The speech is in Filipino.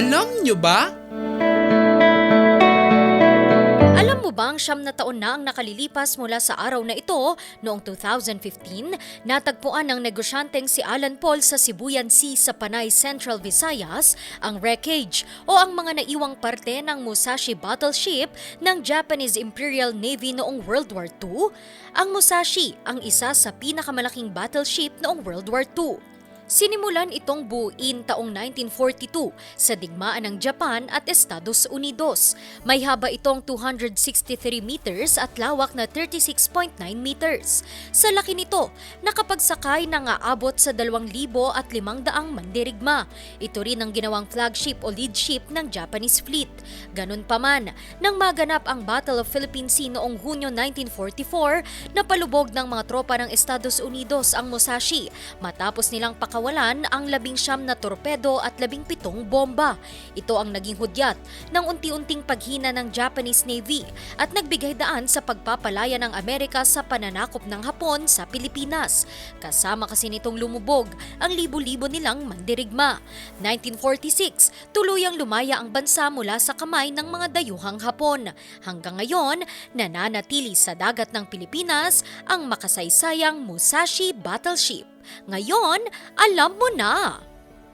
Alam nyo ba? Alam mo bang siyam na taon na ang nakalilipas mula sa araw na ito noong 2015, natagpuan ng negosyanteng si Alan Paul sa Sibuyan Sea sa Panay Central Visayas ang wreckage o ang mga naiwang parte ng Musashi battleship ng Japanese Imperial Navy noong World War II. Ang Musashi ang isa sa pinakamalaking battleship noong World War II. Sinimulan itong buuin taong 1942 sa digmaan ng Japan at Estados Unidos. May haba itong 263 meters at lawak na 36.9 meters. Sa laki nito, nakapagsakay na aabot sa 2,500 mandirigma. Ito rin ang ginawang flagship o lead ship ng Japanese fleet. Ganun pa man, nang maganap ang Battle of Philippine Sea noong Hunyo 1944, napalubog ng mga tropa ng Estados Unidos ang Musashi matapos nilang pakawalan ang labing siyam na torpedo at labing pitong bomba. Ito ang naging hudyat ng unti-unting paghina ng Japanese Navy at nagbigay daan sa pagpapalaya ng Amerika sa pananakop ng Hapon sa Pilipinas. Kasama kasi nitong lumubog ang libo-libo nilang mandirigma. 1946, tuluyang lumaya ang bansa mula sa kamay ng mga dayuhang Hapon. Hanggang ngayon, nananatili sa dagat ng Pilipinas ang makasaysayang Musashi Battleship. Ngayon, alam mo na!